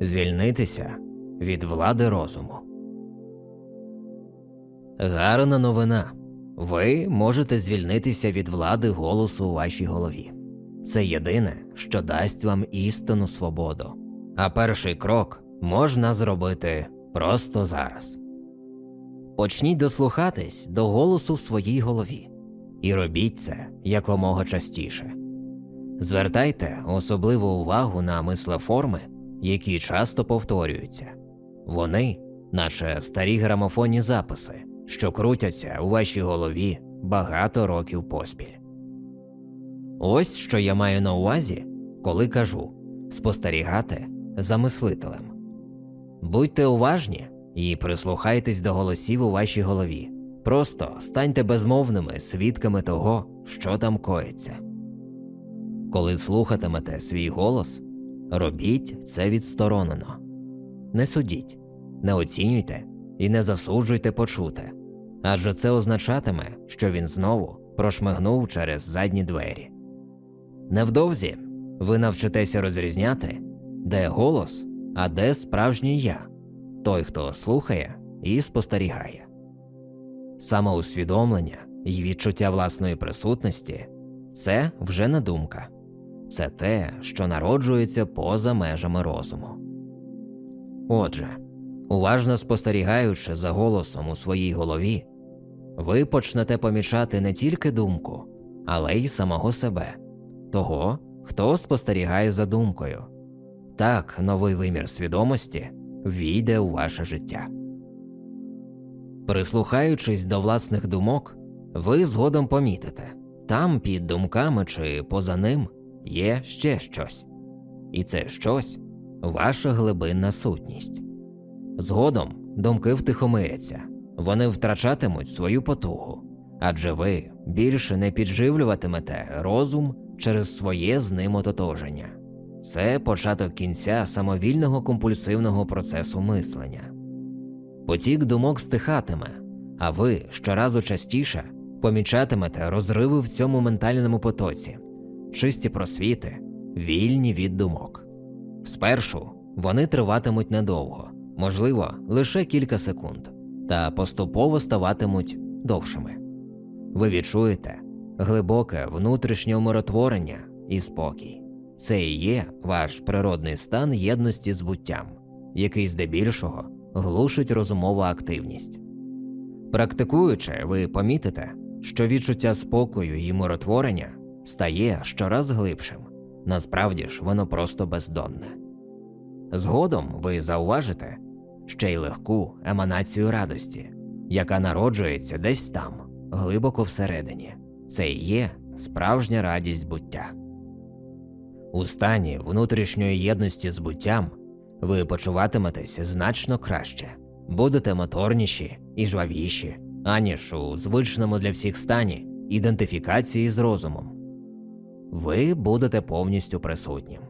звільнитися від влади розуму. Гарна новина. Ви можете звільнитися від влади голосу у вашій голові. Це єдине, що дасть вам істинну свободу. А перший крок можна зробити просто зараз. Почніть дослухатись до голосу в своїй голові і робіть це якомога частіше. Звертайте особливу увагу на мислеформи, які часто повторюються. Вони, наче старі грамофонні записи, що крутяться у вашій голові багато років поспіль. Ось що я маю на увазі, коли кажу спостерігати за мислителем. Будьте уважні і прислухайтесь до голосів у вашій голові. Просто станьте безмовними свідками того, що там коїться. Коли слухатимете свій голос, робіть це відсторонено. Не судіть, не оцінюйте і не засуджуйте почуте, адже це означатиме, що він знову прошмигнув через задні двері. Невдовзі ви навчитеся розрізняти, де голос, а де справжній я, той, хто слухає і спостерігає. Самоусвідомлення і відчуття власної присутності це вже не думка, це те, що народжується поза межами розуму. Отже, уважно спостерігаючи за голосом у своїй голові, ви почнете помічати не тільки думку, але й самого себе, того, хто спостерігає за думкою. Так новий вимір свідомості війде у ваше життя. Прислухаючись до власних думок, ви згодом помітите там під думками чи поза ним є ще щось, і це щось ваша глибинна сутність. Згодом думки втихомиряться, вони втрачатимуть свою потугу, адже ви більше не підживлюватимете розум через своє з ним ототоження. Це початок кінця самовільного компульсивного процесу мислення. Потік думок стихатиме, а ви щоразу частіше помічатимете розриви в цьому ментальному потоці, чисті просвіти, вільні від думок. Спершу вони триватимуть недовго, можливо, лише кілька секунд, та поступово ставатимуть довшими. Ви відчуєте глибоке внутрішнє умиротворення і спокій. Це і є ваш природний стан єдності з буттям, який здебільшого глушить розумову активність. Практикуючи, ви помітите, що відчуття спокою і миротворення стає щораз глибшим, насправді ж воно просто бездонне. Згодом ви зауважите ще й легку еманацію радості, яка народжується десь там, глибоко всередині. Це і є справжня радість буття. У стані внутрішньої єдності з буттям ви почуватиметесь значно краще, будете моторніші і жвавіші, аніж у звичному для всіх стані ідентифікації з розумом. Ви будете повністю присутнім,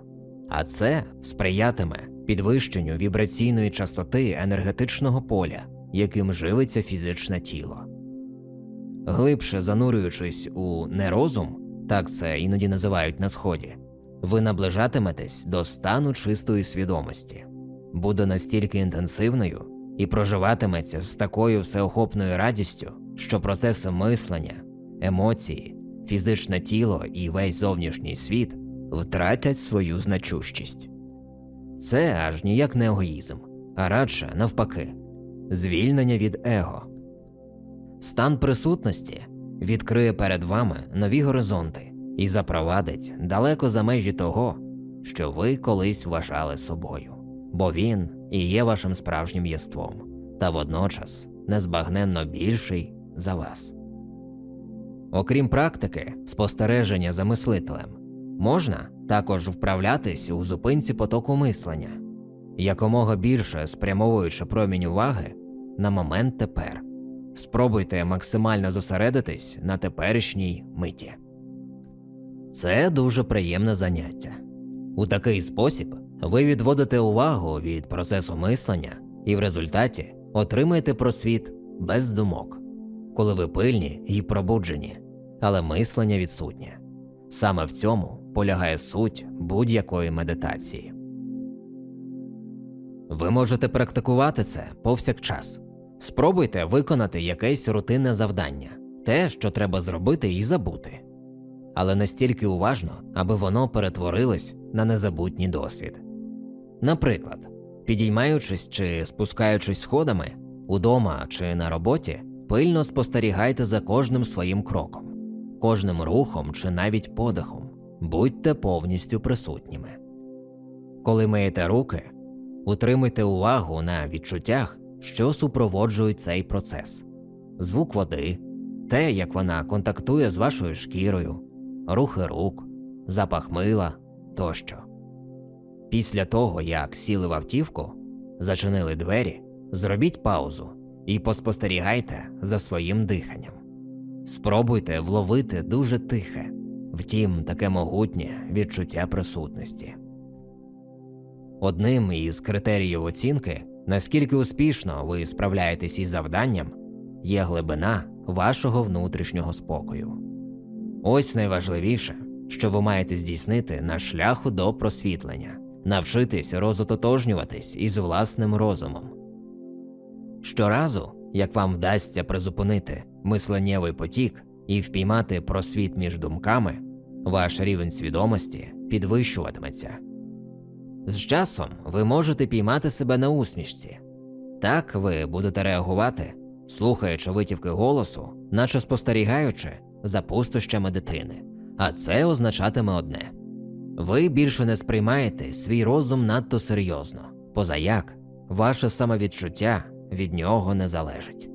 а це сприятиме підвищенню вібраційної частоти енергетичного поля, яким живиться фізичне тіло. Глибше занурюючись у нерозум, так це іноді називають на сході, ви наближатиметесь до стану чистої свідомості, буде настільки інтенсивною і проживатиметься з такою всеохопною радістю, що процеси мислення, емоції, фізичне тіло і весь зовнішній світ втратять свою значущість. Це аж ніяк не егоїзм, а радше навпаки, звільнення від его. Стан присутності відкриє перед вами нові горизонти і запровадить далеко за межі того, що ви колись вважали собою, бо він і є вашим справжнім єством, та водночас незбагненно більший за вас. Окрім практики, спостереження за мислителем, можна також вправлятись у зупинці потоку мислення, якомога більше спрямовуючи промінь уваги на момент тепер. Спробуйте максимально зосередитись на теперішній миті. Це дуже приємне заняття. У такий спосіб ви відводите увагу від процесу мислення і в результаті отримаєте просвіт без думок, коли ви пильні і пробуджені, але мислення відсутнє. Саме в цьому полягає суть будь-якої медитації. Ви можете практикувати це повсякчас. Спробуйте виконати якесь рутинне завдання, те, що треба зробити і забути. Але настільки уважно, аби воно перетворилось на незабутній досвід. Наприклад, підіймаючись чи спускаючись сходами, удома чи на роботі, пильно спостерігайте за кожним своїм кроком, кожним рухом чи навіть подихом, будьте повністю присутніми. Коли миєте руки, утримуйте увагу на відчуттях, що супроводжують цей процес: звук води, те, як вона контактує з вашою шкірою, рухи рук, запах мила тощо. Після того, як сіли в автівку, зачинили двері, зробіть паузу і поспостерігайте за своїм диханням. Спробуйте вловити дуже тихе, втім таке могутнє відчуття присутності. Одним із критеріїв оцінки, наскільки успішно ви справляєтесь із завданням, є глибина вашого внутрішнього спокою. Ось найважливіше, що ви маєте здійснити на шляху до просвітлення, навчитись розототожнюватись із власним розумом. Щоразу, як вам вдасться призупинити мисленнєвий потік і впіймати просвіт між думками, ваш рівень свідомості підвищуватиметься. З часом ви можете піймати себе на усмішці. Так ви будете реагувати, слухаючи витівки голосу, наче спостерігаючи за пустощами дитини. А це означатиме одне: ви більше не сприймаєте свій розум надто серйозно, позаяк ваше самовідчуття від нього не залежить.